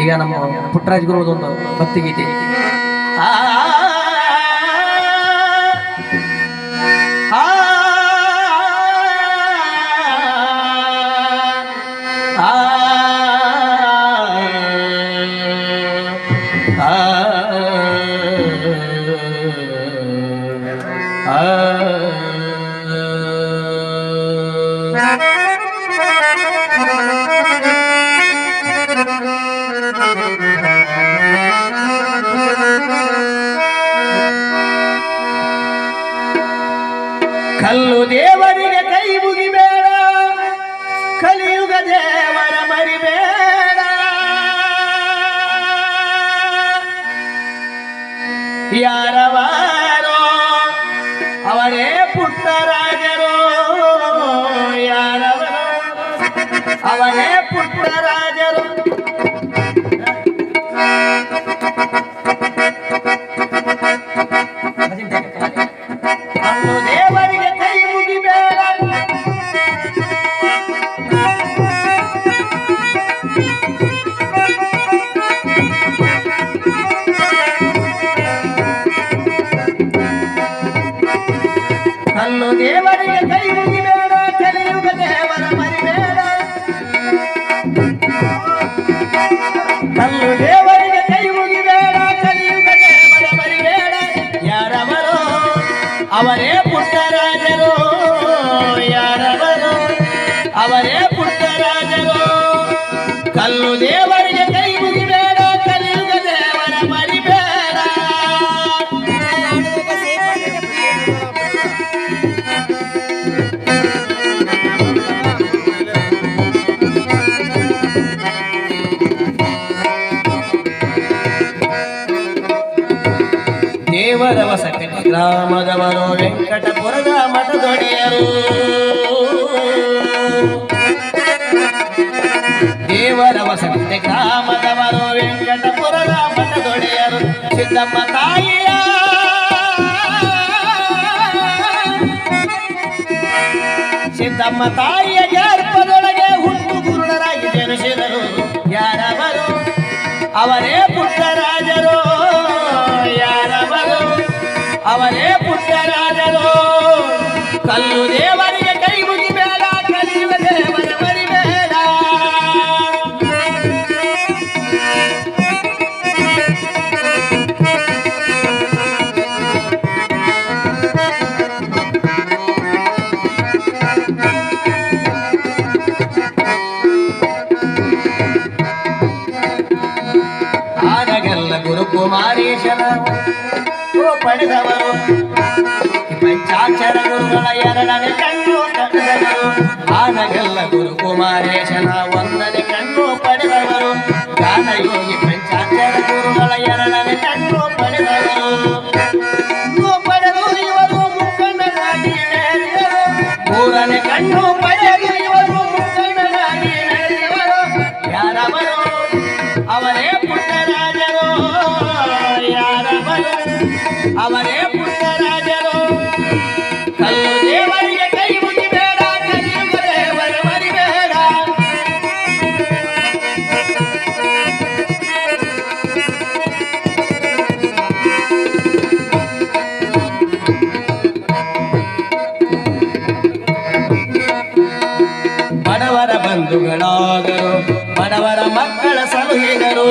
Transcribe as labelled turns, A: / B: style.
A: ಈಗ ನಮ್ಮ ಪುಟ್ಟರಾಜ್ ಗುರುದೊಂದು ಭಕ್ತಿಗೀತೆ. ಗೀತೆ ಆ. ಕಲ್ಲು ದೇವರಿಗೆ ಕೈ ಮುಗಿಬೇಡ ಕಲಿಯುಗ ದೇವರ ಮರಿಬೇಡ. ಯಾ ಪುಟ್ಟರಾಜರು ಯಾರವರೋ ಅವರೇ ಪುಟ್ಟರಾಜರು ಕಲ್ಲು ದೇವರಿಗೆ ಕೈ ಮುಗಿಬೇಡ ಕಲಿಯುಗ ದೇವರ ಮರಿಬೇಡ. ಕಲ್ಲು ದೇವರಿಗೆ ಕೈ ಮುಗಿಬೇಡ ಕಲಿಯುಗ ದೇವರ ಮರಿಬೇಡ. ಯಾರವರು ಅವರೇ ದೇವರ ವಸತಿ ಗ್ರಾಮದವರು ವೆಂಕಟಪುರದ ಮಠದೊಡೆಯರು ದೇವರ ವಸತಿ ಗ್ರಾಮದವರು ವೆಂಕಟಪುರದ ಮಠದೊಡೆಯರು ಸಿದ್ದಮ್ಮ ತಾಯಿಯ ಸಿದ್ದಮ್ಮ ತಾಯಿಯ ಗರ್ಭದೊಳಗೆ ಹುಟ್ಟು ಗುರುಡರಾಗಿ ಜನಿಸಿದರು ಯಾರವರು? ಅವರೇ ಪುಟ್ಟರಾಜರು ಆನಗೆಲ್ಲ ಗುರುಕುಮಾರೇಶನ ಓ ಪಡೆದವರು ಈ ಪಂಚಾಕ್ಷರ ಗುರುಗಳ ಎರಡನೇ ಕಣ್ಣು ಕಟ್ಟದವರು ಆನಗೆಲ್ಲ ಗುರುಕುಮಾರೇಶನ ಒಂದನೇ ಕಣ್ಣು ಪಡೆದವರು ಗಾನಯೋಗಿ ಪಂಚಾಕ್ಷರ ಗುರುಗಳ ಎರಡನೇ ಕಣ್ಣು ಪಡೆದವರು ಕಣ್ಣು ಪಡೆದು ಇವರು ಮುಖಂಡರಾಗಿ ನಡೆದರು ಮೂರನೇ ಕಣ್ಣು ಅವರೇ ಪುಟ್ಟರಾಜರು ಕಲ್ಲು ದೇವರಿಗೆ ಕೈ ಮುಗಿಬೇಡ ಕಲಿಯುಗ ದೇವರ ಮರಿಬೇಡ ಬಡವರ ಬಂಧುಗಳಾದರು ಬಡವರ ಮಕ್ಕಳ ಸಲುಹಿದರು